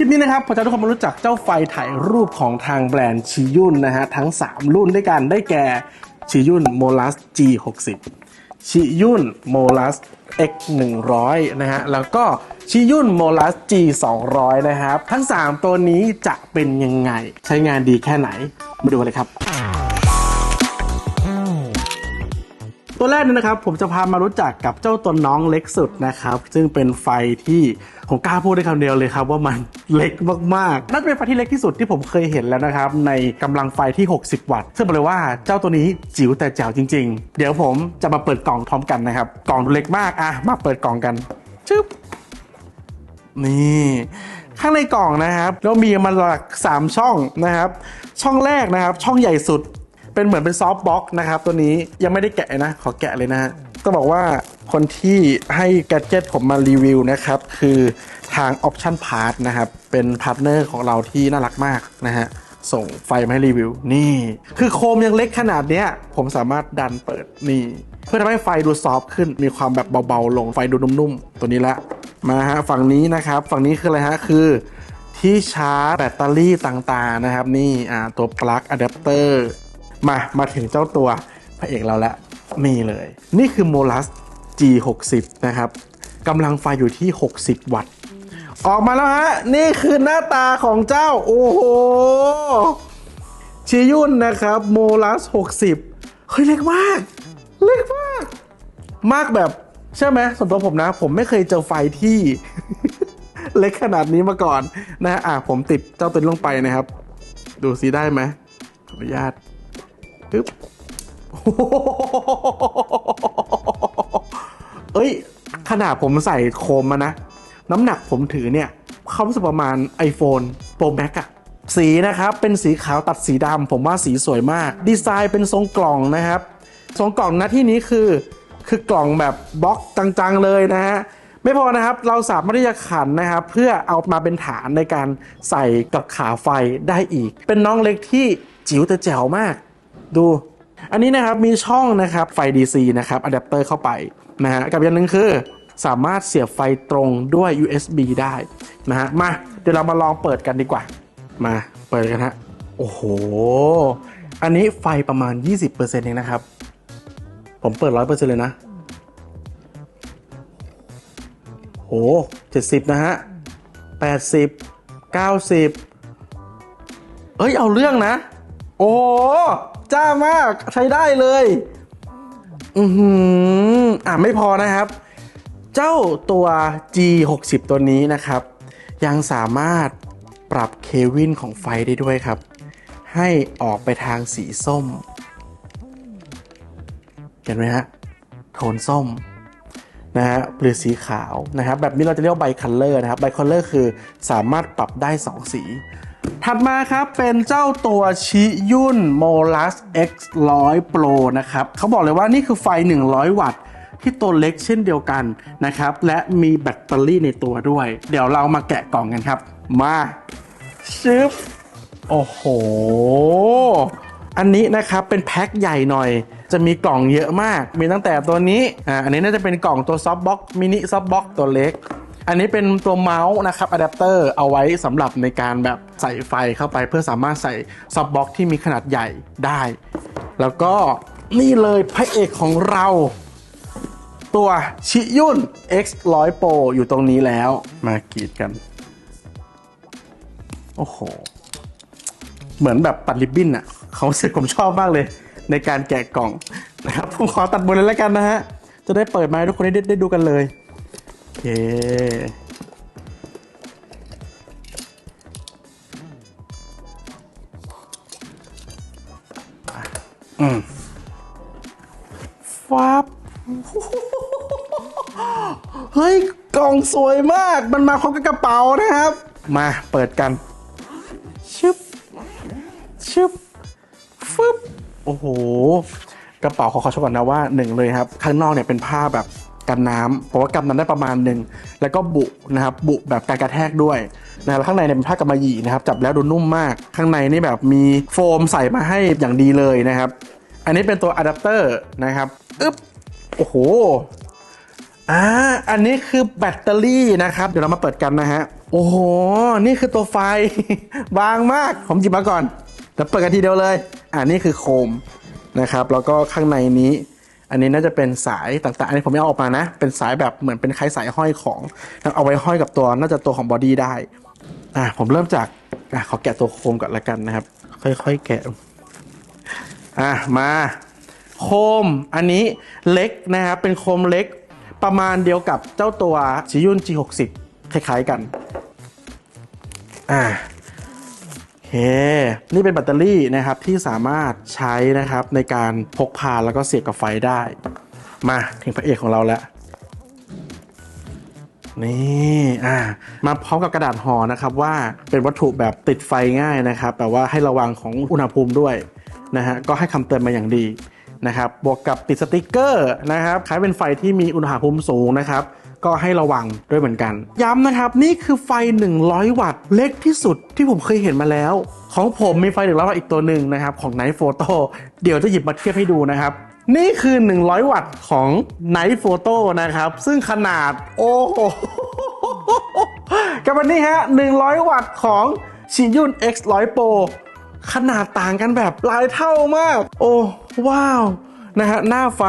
ลิปนี้นะครับผมจะให้ทุกคนมารู้จักเจ้าไฟถ่ายรูปของทางแบรนด์ชิยุนนะฮะทั้ง 3 รุ่นด้วยกันได้แก่ชิยุนโมลัส G60 ชิยุนโมลัส X 100 นะฮะแล้วก็ชิยุนโมลัส G 200 นะครับ ทั้ง 3 ตัวนี้จะเป็นยังไง ใช้งานดีแค่ไหน มาดูกันเลยครับ ตัวแรกเนี่ยนะครับผมจะพามารู้จักกับเจ้าตัวน้องเล็กสุดนะครับ ซึ่งเป็นไฟที่ผมกล้าพูดได้คำเดียวเลยครับว่ามันเล็กมากๆน่าจะเป็นไฟที่เล็กที่สุดที่ผมเคยเห็นแล้วนะครับ ในกำลังไฟที่ 60 วัตต์ซึ่งบอกเลยว่าเจ้าตัวนี้จิ๋วแต่แจ๋วจริง ๆ เดี๋ยวผมจะมาเปิดกล่องพร้อมกันนะครับ กล่องเล็กมากอะมาเปิดกล่องกันชึบนี่ข้างในกล่องนะครับเรามีมาหลัก 3 ช่องนะครับ ช่องแรกนะครับ ช่องใหญ่สุด เป็นเหมือนเป็นซอฟต์บ็อกนะครับตัวนี้ยังไม่ได้แกะนะ ขอแกะเลยนะฮะต้องบอกว่าคนที่ให้แกดเจิตผมมารีวิวนะครับ คือทาง Option Part นะครับ เป็นพาร์ทเนอร์ของเราที่น่ารักมากนะฮะ ส่งไฟมาให้รีวิว นี่ คือโคมยังเล็กขนาดเนี้ย ผมสามารถดันเปิดนี่ เพื่อทำให้ไฟดูซอฟต์ขึ้นมีความแบบเบาๆ ลงไฟดูนุ่มๆ ตัวนี้ละ มาฮะ ฝั่งนี้นะครับ ฝั่งนี้คืออะไรฮะ คือที่ชาร์จแบตเตอรี่ต่างๆนะครับ นี่อ่าตัวปลั๊กอะแดปเตอร์ มามาถึงเจ้าตัวพระเอกเราแล้วนี่เลย นี่คือโมลัส G60 นะครับกำลังไฟอยู่ที่ 60 วัตต์ ออกมาแล้วฮะ นี่คือหน้าตาของเจ้า โอ้โห ชิยุนนะครับโมลัส 60 เฮ้ย เล็กมาก เล็กมาก มากแบบ ใช่ไหมส่วนตัวผมนะ ผมไม่เคยเจอไฟที่ เล็กขนาดนี้มาก่อนนะฮะอะผมติดเจ้าตัวลงไปนะครับ ดูซิได้ไหมขออนุญาต ปึ๊บเอ้ย ขนาดผมใส่โคมมานะ น้ำหนักผมถือเนี่ย เขารู้สึกประมาณ iPhone Pro Max อะสีนะครับ เป็นสีขาวตัดสีดำผมว่าสีสวยมาก ดีไซน์เป็นทรงกล่องนะครับ ทรงกล่องนะที่นี้คือ คือกล่องแบบบล็อกจังๆเลยนะฮะไม่พอนะครับ เราสามารถที่จะขันนะครับ เพื่อเอามาเป็นฐานในการใส่กับขาไฟได้อีก เป็นน้องเล็กที่จิ๋วแต่แจ๋วมาก ดู อันนี้นะครับมีช่องนะครับไฟ DC นะครับอะแดปเตอร์เข้าไปนะฮะกับอย่างหนึ่งคือสามารถเสียบไฟตรงด้วย USB ได้นะฮะมาเดี๋ยวเรามาลองเปิดกันดีกว่า มาเปิดกันฮะโอ้โห อันนี้ไฟประมาณ 20%เองนะครับ ผมเปิด 100%เลยนะโห70นะฮะ80 90เอ้ย เอาเรื่องนะ โอ้ จ้ามากใช้ได้เลย อือหืออะไม่พอนะครับ เจ้าตัว G60 ตัวนี้นะครับ ยังสามารถปรับเควินของไฟได้ด้วยครับ ให้ออกไปทางสีส้ม เห็นไหมฮะ โทนส้มนะฮะหรือสีขาวนะครับแบบนี้เราจะเรียกว่าไบคัลเลอร์นะครับไบคัลเลอร์คือสามารถปรับได้ 2 สี ถัดมาครับเป็นเจ้าตัวชิยุนโมลัส X 100 Pro นะครับเขาบอกเลยว่านี่คือไฟ 100 วัตต์ที่ตัวเล็กเช่นเดียวกันนะครับ และมีแบตเตอรี่ในตัวด้วย เดี๋ยวเรามาแกะกล่องกันครับ มาชึบโอ้โห อันนี้นะครับเป็นแพ็คใหญ่หน่อย จะมีกล่องเยอะมาก มีตั้งแต่ตัวนี้อ่าอันนี้น่าจะเป็นกล่องตัวซอฟต์บ็อกมินิซอฟต์บ็อกตัวเล็ก อันนี้เป็นตัวเมาส์นะครับอะแดปเตอร์เอาไว้สำหรับในการแบบใส่ไฟเข้าไปเพื่อสามารถใส่ซอฟต์บ็อกที่มีขนาดใหญ่ได้ แล้วก็นี่เลยพระเอกของเรา ตัวชิยุน X 100 Pro อยู่ตรงนี้แล้วมากรีดกัน โอ้โห เหมือนแบบตัดริบบิ้นอะเขาสึกผมชอบมากเลย ในการแกะกล่องนะครับผมขอตัดบนเลยแล้วกันนะฮะ จะได้เปิดมาให้ทุกคนได้ได้ดูกันเลย เค อืมฟับเฮ้ย กล่องสวยมาก มันมาพร้อมกับกระเป๋านะครับ มาเปิดกัน ชึบ ชึบ ฟึบ โอ้โห กระเป๋าขอขอชมก่อนนะว่าหนึ่งเลยครับ ข้างนอกเนี่ยเป็นผ้าแบบ กันน้ำเพราะว่ากันน้ำได้ประมาณหนึ่งแล้วก็บุนะครับบุแบบการกระแทกด้วยนะแล้วข้างในเนี่ยเป็นผ้ากำมะหยี่นะครับจับแล้วดูนุ่มมาก ข้างในนี่แบบมีโฟมใส่มาให้อย่างดีเลยนะครับ อันนี้เป็นตัวอะแดปเตอร์นะครับอึ๊บโอ้โหอ่าอันนี้คือแบตเตอรี่นะครับ เดี๋ยวเรามาเปิดกันนะฮะโอ้โห นี่คือตัวไฟ บางมาก ผมหยิบมาก่อนเดี๋ยวเปิดกันทีเดียวเลย อ่านี่คือโคมนะครับ แล้วก็ข้างในนี้ อันนี้น่าจะเป็นสายต่างๆ อันนี้ผมไม่เอาออกมานะ เป็นสายแบบเหมือนเป็นคล้ายสายห้อยของเอาไว้ห้อยกับตัวน่าจะตัวของบอดี้ได้อะผมเริ่มจากอะขอแกะตัวโคมก่อนละกันนะครับ ค่อยๆแกะอะมาโคมอันนี้เล็กนะครับเป็นโคมเล็กประมาณเดียวกับเจ้าตัวชิยุน G60 คล้ายๆกัน อ่า เค นี่เป็นแบตเตอรี่นะครับที่สามารถใช้นะครับในการพกพาแล้วก็เสียบกับไฟได้ มาถึงพระเอกของเราแล้วนี่อ่ามาพร้อมกับกระดาษห่อนะครับว่าเป็นวัตถุแบบติดไฟง่ายนะครับแต่ว่าให้ระวังของอุณหภูมิด้วยนะฮะก็ให้คำเตือนมาอย่างดีนะครับบวกกับติดสติกเกอร์นะครับคล้ายเป็นไฟที่มีอุณหภูมิสูงนะครับ ก็ให้ระวังด้วยเหมือนกัน ย้ำนะครับ นี่คือไฟ 100 วัตต์เล็กที่สุดที่ผมเคยเห็นมาแล้ว ของผมมีไฟ100วัตต์อีกตัวหนึ่งนะครับ ของ Night Photo เดี๋ยวจะหยิบมาเทียบให้ดูนะครับนี่คือ 100 วัตต์ของ Night Photo นะครับ ซึ่งขนาด โอ้โหกับวันนี้ฮะ 100 วัตต์ของชิยุน X 100 Pro ขนาดต่างกันแบบหลายเท่ามาก โอ้ ว้าว นะฮะ หน้าไฟ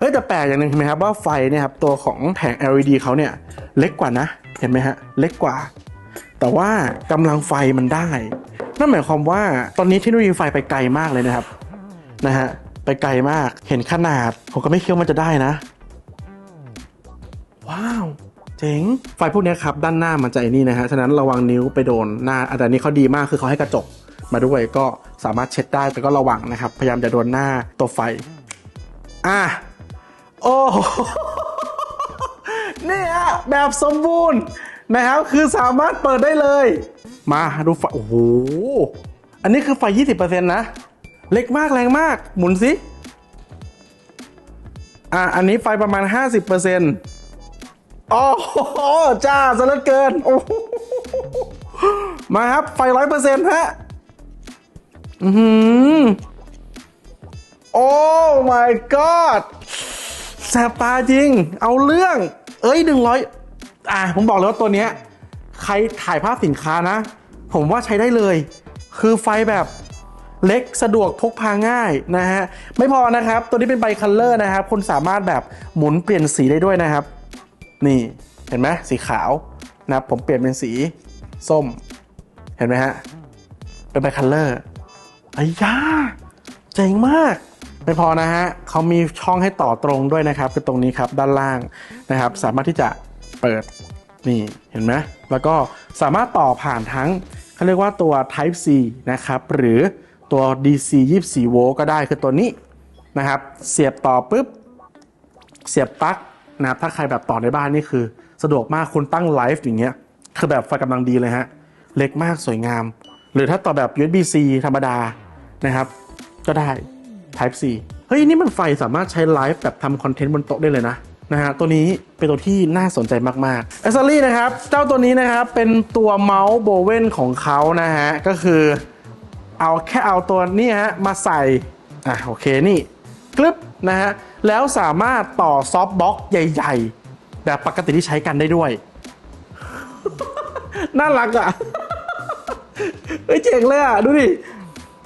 เฮ้ยแต่แปลกอย่างหนึ่งเห็นไหมครับว่าไฟเนี่ยครับตัวของแผง LED เขาเนี่ยเล็กกว่านะ เห็นไหมฮะเล็กกว่า แต่ว่ากำลังไฟมันได้ นั่นหมายความว่าตอนนี้เทคโนโลยีไฟไปไกลมากเลยนะครับนะฮะไปไกลมากเห็นขนาด ผมก็ไม่คิดว่ามันจะได้นะ ว้าวเจ๋งไฟพวกนี้ครับด้านหน้ามันจะไอ้นี่นะฮะ ฉะนั้นระวังนิ้วไปโดนหน้าอะแต่อันนี้เขาดีมากคือเขาให้กระจกมาด้วยก็สามารถเช็ดได้แต่ก็ระวังนะครับ พยายามจะโดนหน้าตัวไฟ อะ โอ้โหนี่ฮะแบบสมบูรณ์นะครับคือสามารถเปิดได้เลย มาดูไฟโอ้โหอันนี้คือไฟ 20%นะ เล็กมากแรงมาก หมุนสิอะอันนี้ไฟประมาณ 50%โอ้โหจ้าซะเหลือเกินโอ้มาครับ ไฟ100%ฮะ อือหือ โอ้ my god แสบตาจริง เอาเรื่อง เอ้ยหนึ่งร้อยอะ ผมบอกเลยว่าตัวเนี้ย ใครถ่ายภาพสินค้านะ ผมว่าใช้ได้เลย คือไฟแบบเล็กสะดวกพกพาง่ายนะฮะ ไม่พอนะครับ ตัวนี้เป็นไบคัลเลอร์นะครับ คุณสามารถแบบหมุนเปลี่ยนสีได้ด้วยนะครับ นี่เห็นไหมสีขาวนะครับผมเปลี่ยนเป็นสีส้ม เห็นไหมฮะ เป็นไบคัลเลอร์ไอ้ย่าเจ๋งมาก ไม่พอนะฮะเขามีช่องให้ต่อตรงด้วยนะครับคือตรงนี้ครับด้านล่างนะครับ สามารถที่จะเปิดนี่เห็นไหมแล้วก็สามารถต่อผ่านทั้งเขาเรียกว่าตัว Type C นะครับหรือตัว DC 24 โวลต์ก็ได้คือตัวนี้นะครับ เสียบต่อปุ๊บ เสียบปลั๊กนะครับถ้าใครแบบต่อในบ้านนี่คือ สะดวกมากคุณตั้งไลฟ์อย่างเงี้ยคือแบบไฟกำลังดีเลยฮะเล็กมากสวยงาม หรือถ้าต่อแบบ USB-C ธรรมดานะครับ ก็ได้ Type C เฮ้ย นี่มันไฟสามารถใช้ไลฟ์แบบทำคอนเทนต์บนโต๊ะได้เลยนะนะฮะตัวนี้เป็นตัวที่น่าสนใจมากๆ a อ c เซอรี่นะครับ เจ้าตัวนี้นะครับ เป็นตัวเมาส์โบเวนของเขานะฮะ ก็คือเอาแค่เอาตัวนี้ฮะ มาใส่ อะ โอเคนี่กลึบนะฮะ แล้วสามารถต่อซอฟต์บ็อกใหญ่ ๆ แบบปกติที่ใช้กันได้ด้วย น่ารักอะเฮ้ยเจ๋งเลยอะ ดูดิ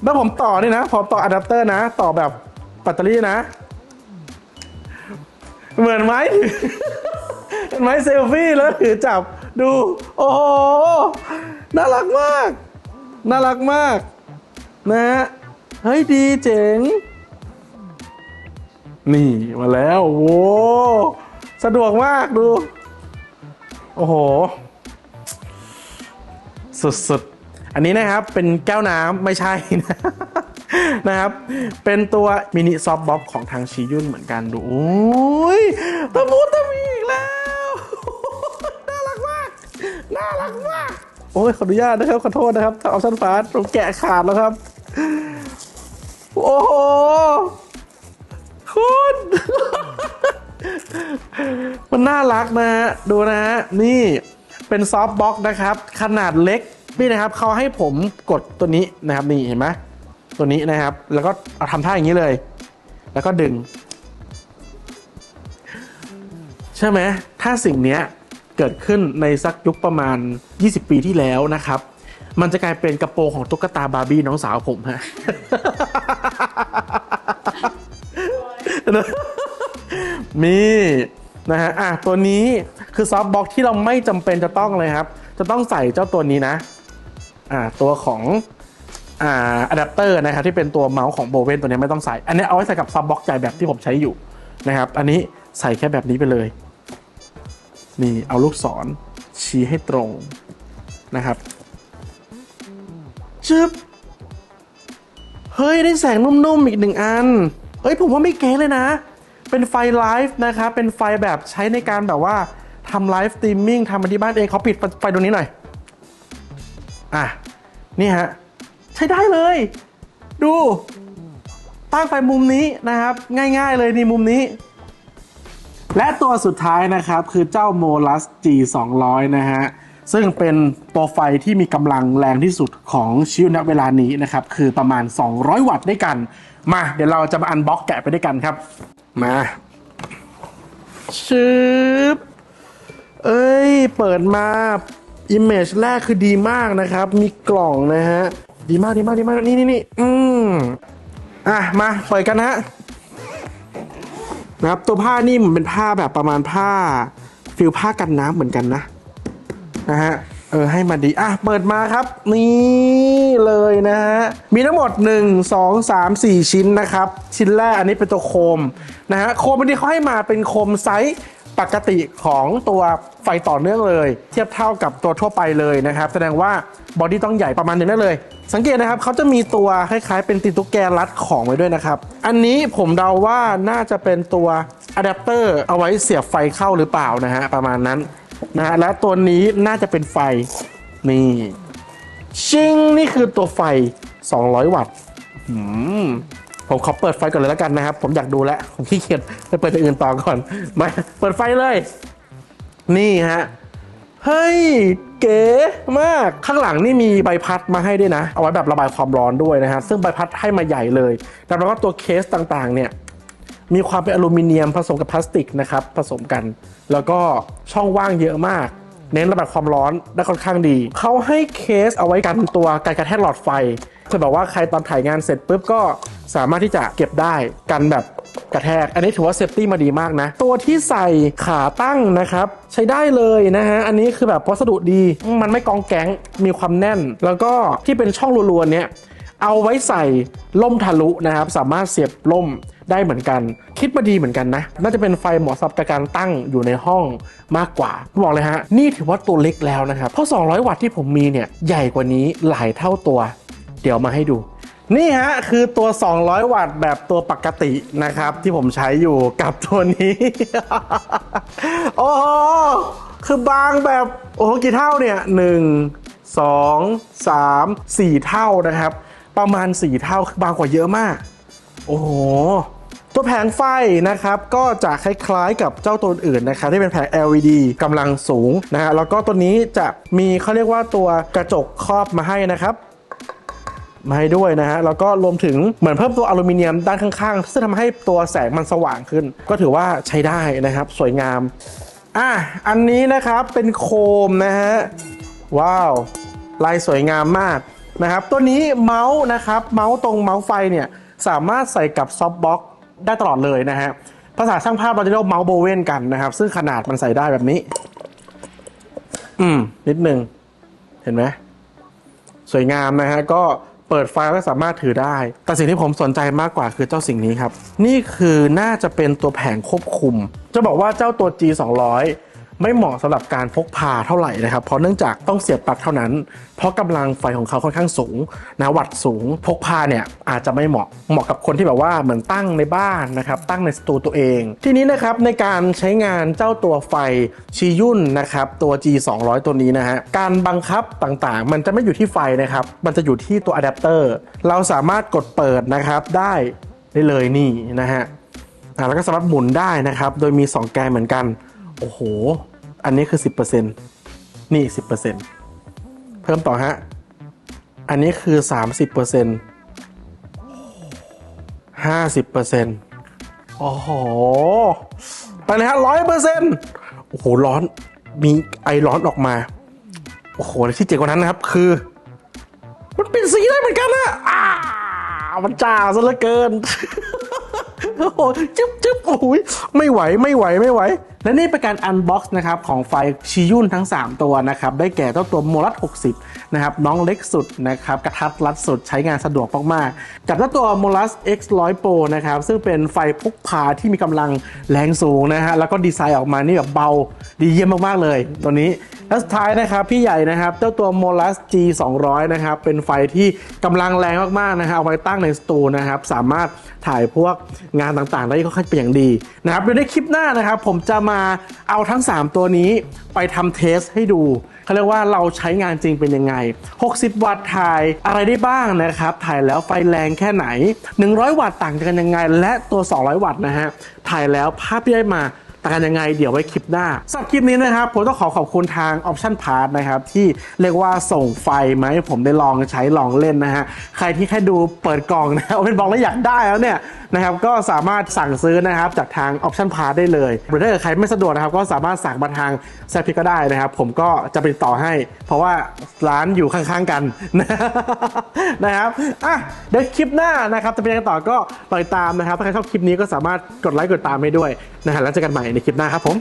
แล้วผมต่อนี่นะผมต่ออะแดปเตอร์นะ ต่อแบบแบตเตอรี่นะ เหมือนไหมเห็นไหมเซลฟี่แล้วถือจับดู โอ้โห น่ารักมาก น่ารักมาก นะฮะเฮ้ยดีเจ๋ง นี่มาแล้วโว้สะดวกมากดู โอ้โห สุดๆ อันนี้นะครับเป็นแก้วน้ำไม่ใช่นะนะครับ เป็นตัวมินิซอฟต์บ็อกของทางชิยุนเหมือนกันดูโอ้ยตะมูตะมีอีกแล้ว น่ารักมาก น่ารักมาก โอ้ยขออนุญาตนะครับ ขอโทษนะครับถ้าออปชั่นฟาสผมแกะขาดแล้วครับ โอ้โหคุณมันน่ารักนะฮะดูนะฮะนี่เป็นซอฟต์บ็อกนะครับ ขนาดเล็ก นี่นะครับเขาให้ผมกดตัวนี้นะครับนี่เห็นไหมตัวนี้นะครับ แล้วก็เอาทำท่าอย่างนี้เลย แล้วก็ดึง ใช่ไหมถ้าสิ่งนี้เกิดขึ้นในสักยุคประมาณ 20 ปีที่แล้วนะครับ มันจะกลายเป็นกระโปรงของตุ๊กตาบาร์บี้น้องสาวผมฮะมีนะฮะอะตัวนี้คือซอฟต์บ็อกที่เราไม่จำเป็นจะต้องเลยครับ จะต้องใส่เจ้าตัวนี้นะ ตัวของอ่าอะแดปเตอร์นะครับที่เป็นตัวเมาส์ของโบเวนตัวนี้ไม่ต้องใส่ อันนี้เอาไว้ใส่กับซับบ็อกใหญ่แบบที่ผมใช้อยู่นะครับ อันนี้ใส่แค่แบบนี้ไปเลย นี่เอาลูกศรชี้ให้ตรงนะครับชึบเฮ้ย ได้แสงนุ่มๆ อีกหนึ่งอัน เฮ้ย ผมว่าไม่เก๋เลยนะ เป็นไฟไลฟ์นะครับ เป็นไฟแบบใช้ในการแบบว่าทำไลฟ์สตรีมมิ่งทำมาที่บ้านเองเขาปิดไฟตรงนี้หน่อย อะนี่ฮะใช้ได้เลย ดู ตั้งไฟมุมนี้นะครับ ง่ายๆเลยนี่มุมนี้ และตัวสุดท้ายนะครับคือเจ้า Molus G 2 0 0นะฮะ ซึ่งเป็นตัวไฟที่มีกำลังแรงที่สุดของชิวณเวลานี้นะครับ คือประมาณ 200 วัตต์ด้วยกัน มา เดี๋ยวเราจะมาอันบ็อกแกะไปด้วยกันครับ มาชึบเอ้ย เปิดมา อิมเมจแรกคือดีมากนะครับ มีกล่องนะฮะ ดีมากดีมากดีมากนี่นี่นี่อืมอะ มาเปิดกันนะฮะนะครับตัวผ้านี่เหมือนเป็นผ้าแบบประมาณผ้าฟิลผ้ากันน้ำเหมือนกันนะนะฮะเออให้มาดีอะเปิดมาครับ นี่เลยนะฮะมีทั้งหมด 1 2 3 4 ชิ้นนะครับ ชิ้นแรกอันนี้เป็นตัวโคมนะฮะโคมอันนี้เขาให้มาเป็นโคมไซส์ ปกติของตัวไฟต่อเนื่องเลย เทียบเท่ากับตัวทั่วไปเลยนะครับ แสดงว่าบอดี้ต้องใหญ่ประมาณนึงได้เลย สังเกตนะครับเขาจะมีตัวคล้ายๆ เป็นติดตุ๊กแกรัดของไว้ด้วยนะครับ อันนี้ผมเดาว่าน่าจะเป็นตัวอะแดปเตอร์เอาไว้เสียบไฟเข้าหรือเปล่านะฮะประมาณนั้นนะฮะและตัวนี้น่าจะเป็นไฟนี่ชิงนี่คือตัวไฟ 200 วัตต์หืม ผมขอเปิดไฟก่อนเลยแล้วกันนะครับ ผมอยากดูแล้ว ผมขี้เกียจไปเปิดอย่างอื่นต่อก่อนมาเปิดไฟเลย นี่ฮะเฮ้ยเก๋มากข้างหลังนี่มีใบพัดมาให้ด้วยนะ เอาไว้แบบระบายความร้อนด้วยนะฮะซึ่งใบพัดให้มาใหญ่เลยแล้วก็ตัวเคสต่างๆ เนี่ยมีความเป็นอลูมิเนียมผสมกับพลาสติกนะครับผสมกัน แล้วก็ช่องว่างเยอะมาก เน้นระบายความร้อนได้ค่อนข้างดี เขาให้เคสเอาไว้กันตัวการกระแทกหลอดไฟจะบอกว่าใครตอนถ่ายงานเสร็จปุ๊บก็สามารถที่จะเก็บได้กันแบบกระแทก อันนี้ถือว่าเซฟตี้มาดีมากนะ ตัวที่ใส่ขาตั้งนะครับ ใช้ได้เลยนะฮะ อันนี้คือแบบวัสดุดี มันไม่กองแก๊งมีความแน่น แล้วก็ที่เป็นช่องรัวๆเนี้ย เอาไว้ใส่ล่มทะลุนะครับ สามารถเสียบล่มได้เหมือนกัน คิดมาดีเหมือนกันนะ น่าจะเป็นไฟเหมาะสำหรับการตั้งอยู่ในห้องมากกว่า บอกเลยฮะ นี่ถือว่าตัวเล็กแล้วนะครับ เพราะ 200 วัตต์ที่ผมมีเนี่ย ใหญ่กว่านี้หลายเท่าตัว เดี๋ยวมาให้ดูนี่ฮะ คือตัว 200 วัตต์แบบตัวปกตินะครับ ที่ผมใช้อยู่กับตัวนี้ โอ้โหคือบางแบบ โอ้โหกี่เท่าเนี่ยหนึ่งสองสามสี่เท่านะครับ ประมาณ 4 เท่าบางกว่าเยอะมาก โอ้โห ตัวแผงไฟนะครับก็จะคล้ายๆกับเจ้าตัวอื่นนะครับที่เป็นแผง LED กำลังสูงนะฮะแล้วก็ตัวนี้จะมีเขาเรียกว่าตัวกระจกครอบมาให้นะครับมาให้ด้วยนะฮะ แล้วก็รวมถึงเหมือนเพิ่มตัวอลูมิเนียมด้านข้างๆ ซึ่งทำให้ตัวแสงมันสว่างขึ้น ก็ถือว่าใช้ได้นะครับ สวยงาม อะ อันนี้นะครับเป็นโคมนะฮะ ว้าว ลายสวยงามมาก นะครับ ตัวนี้เมาส์นะครับ เมาส์ตรงเมาส์ไฟเนี่ยสามารถใส่กับซอฟต์บ็อกได้ตลอดเลยนะฮะ ภาษาช่างภาพเราจะเรียกเมาส์โบเวนกันนะครับ ซึ่งขนาดมันใส่ได้แบบนี้ อืม นิดนึง เห็นไหมสวยงามนะฮะ ก็เปิดไฟล้วก็สามารถถือได้ แต่สิ่งที่ผมสนใจมากกว่าคือเจ้าสิ่งนี้ครับ นี่คือน่าจะเป็นตัวแผงควบคุม จะบอกว่าเจ้าตัว G 2 0 0 ไม่เหมาะสำหรับการพกพาเท่าไหร่นะครับ เพราะเนื่องจากต้องเสียบปลั๊กเท่านั้น เพราะกำลังไฟของเขาค่อนข้างสูงนะวัตต์สูง พกพาเนี่ยอาจจะไม่เหมาะเหมาะกับคนที่แบบว่าเหมือนตั้งในบ้านนะครับ ตั้งในสตูตัวเอง ทีนี้นะครับในการใช้งานเจ้าตัวไฟชียุ่นนะครับตัว G 2 0 0ตัวนี้นะฮะการบังคับต่างๆ มันจะไม่อยู่ที่ไฟนะครับ มันจะอยู่ที่ตัวอะแดปเตอร์เราสามารถกดเปิดนะครับได้ได้เลยนี่นะฮะแล้วก็สามารถหมุนได้นะครับ โดยมี 2 แกนเหมือนกัน โอ้โห อันนี้คือ 10%นี่ 10%เพิ่มต่อฮะ อันนี้คือ 30% 50%โอ้โหไปเลยฮะร้อยเปอร์เซ็นต์โอ้โห ร้อน มีไอร้อนออกมา โอ้โหและที่เจ๋งกว่านั้นนะครับ คือ มันเป็นสีได้เหมือนกันนะอ่ามันจ้าซะเหลือเกิน โอ้โหจึ๊บจึ๊บโอ้ยไม่ไหวไม่ไหวไม่ไหว และนี่เป็นการอันบ็อกซ์นะครับของไฟชิยุนทั้ง 3 ตัวนะครับ ได้แก่เจ้าตัวโมลัส60 นะครับ น้องเล็กสุดนะครับ กระทัดรัดสุดใช้งานสะดวกมากๆ กับเจ้าตัวโมลัส X 100 Pro นะครับ ซึ่งเป็นไฟพกพาที่มีกำลังแรงสูงนะฮะแล้วก็ดีไซน์ออกมานี่แบบเบาดีเยี่ยมมากๆเลยตัวนี้ และสุดท้ายนะครับพี่ใหญ่นะครับเจ้าตัว Molas G 200นะครับเป็นไฟที่กำลังแรงมากๆนะครับเอาไว้ตั้งในสตูนะครับสามารถถ่ายพวกงานต่างๆ ได้ค่อนข้างเป็นอย่างดีนะครับเดี๋ยวในคลิปหน้านะครับ ผมจะมาเอาทั้ง 3 ตัวนี้ไปทำเทสให้ดูเขาเรียกว่าเราใช้งานจริงเป็นยังไง 60 วัตต์ถ่ายอะไรได้บ้างนะครับ ถ่ายแล้วไฟแรงแค่ไหน 100 วัตต์ต่างกันยังไง และตัว 200 วัตต์นะฮะถ่ายแล้วภาพที่ได้มา แต่กันยังไงเดี๋ยวไว้คลิปหน้าสำหรับคลิปนี้นะครับผมต้องขอขอบคุณทาง Option Part นะครับที่เรียกว่าส่งไฟมาให้ผมได้ลองใช้ลองเล่นนะฮะใครที่แค่ดูเปิดกล่องนะเอาเป็นบอกแล้วอยากได้แล้วเนี่ยนะครับก็สามารถสั่งซื้อนะครับจากทาง Option Part ได้เลย หรือถ้าเกิดใครไม่สะดวกนะครับก็สามารถสั่งมาทางแซพิก็ได้นะครับ ผมก็จะไปต่อให้ เพราะว่าร้านอยู่ข้างๆกันนะครับอะเดี๋ยวคลิปหน้านะครับจะเป็นยังไงต่อก็รอติดตามนะครับถ้าใครชอบคลิปนี้ก็สามารถกดไลค์กดตามให้ด้วยนะฮะแล้วเจอกันใหม่ในคลิปหน้าครับผม